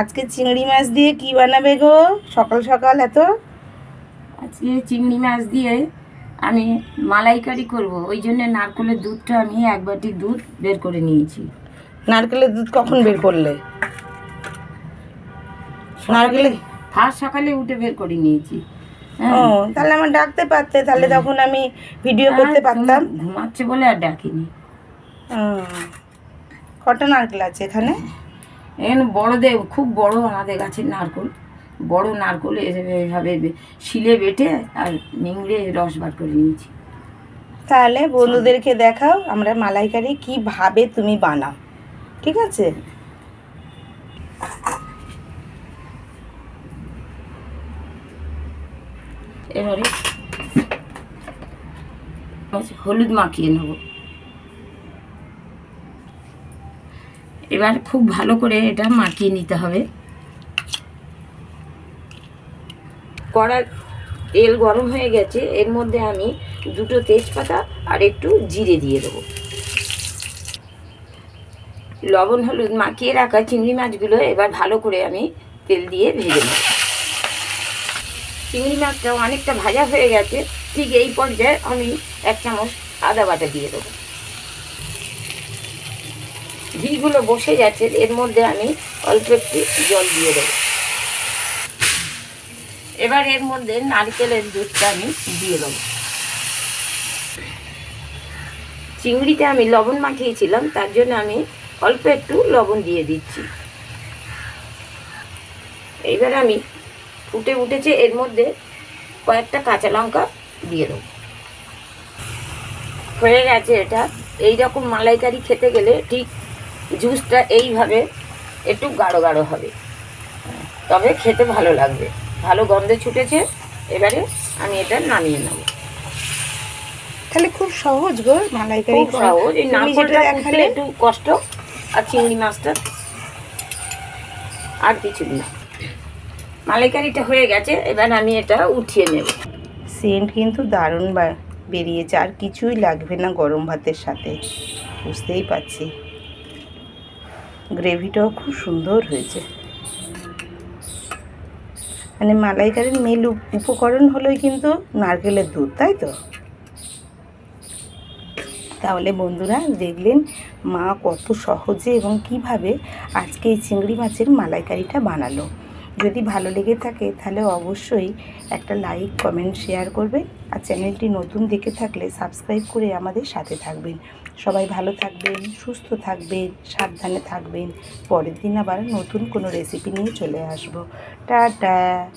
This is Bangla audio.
আজকে চিংড়ি মাছ দিয়ে কি বানাবে গো? সকাল সকাল এত? আজকে চিংড়ি মাছ দিয়ে আমি মালাইকারি করব। ওই জন্য নারকেলের দুধটা আমি এক বাটি দুধ বের করে নিয়েছি। নারকেলের দুধ কখন বের করলে? নারকেলের ফার্স্ট সকালে উঠে বের করে নিয়েছি। ও তাহলে আমার ডাকতে পারতে। তাহলে তখন আমি ভিডিও করতে পারতাম। তুমি ঘুমাচ্ছে বলে আর ডাকিনি। কটা নারকেল আছে এখানে? এখানে বড়দের খুব বড় আমাদের গাছের নারকল। বড় নারকল এভাবে শিলে বেটে আর নিংড়ে রস বার করে নিয়েছি। তাহলে বন্ধুদেরকে দেখাও আমরা মালাইকারি কীভাবে তুমি বানাও ঠিক আছে? এবারে হলুদ মাখিয়ে নেব। এবার খুব ভালো করে এটা মাখিয়ে নিতে হবে। কড়ার তেল গরম হয়ে গেছে, এর মধ্যে আমি দুটো তেজপাতা আর একটু জিরে দিয়ে দেবো। লবণ, হলুদ মাখিয়ে রাখা চিংড়ি মাছগুলো এবার ভালো করে আমি তেল দিয়ে ভেজে নেব। চিংড়ি মাছটা অনেকটা ভাজা হয়ে গেছে, ঠিক এই পর্যায়ে আমি এক চামচ আদা বাটা দিয়ে দেবো। ঘিগুলো বসে যাচ্ছে এর মধ্যে আমি অল্প একটু জল দিয়ে দেবো। এবার এর মধ্যে নারকেলের দুধটা আমি দিয়ে দেবো। চিংড়িতে আমি লবণ মাখিয়েছিলাম, তার জন্য আমি অল্প একটু লবণ দিয়ে দিচ্ছি। এইবার আমি ফুটে উঠেছে, এর মধ্যে কয়েকটা কাঁচা লঙ্কা দিয়ে দেবো। হয়ে গেছে এটা। এই রকম মালাইকারি খেতে গেলে ঠিক জুসটা এইভাবে একটু গাঢ় গাঢ় হবে। তবে খেতে ভালো লাগবে। ভালো গন্ধে ছুটেছে এবারে আমি এটা নামিয়ে নেব। তাহলে খুব সহজ গো মালাইকারি সহজ। এই কুটতে দেখালে একটু কষ্ট আর চিংড়ি মাছটা আর কিছু না। মালাইকারিটা হয়ে গেছে এবার আমি এটা উঠিয়ে নেব। সেন্ট কিন্তু দারুণ বা- বেরিয়েছে আর কিছুই লাগবে না গরম ভাতের সাথে। বুঝতেই পারছি। গ্রেভিটাও খুব সুন্দর হয়েছে। মানে মালাইকারির মেল উপকরণ হলোই কিন্তু নারকেলের দুধ, তাই তো? তাহলে বন্ধুরা দেখলেন মা কত সহজে এবং কীভাবে আজকে এই চিংড়ি মাছের মালাইকারিটা বানালো। যদি ভালো লেগে থাকে, তাহলে অবশ্যই একটা লাইক কমেন্ট শেয়ার করবেন। আর চ্যানেলটি নতুন দেখে থাকলে সাবস্ক্রাইব করে আমাদের সাথে থাকবেন। সবাই ভালো থাকবেন, সুস্থ থাকবেন, সাবধানে থাকবেন। পরের দিন আবার নতুন কোনো রেসিপি নিয়ে চলে আসব। টাটা!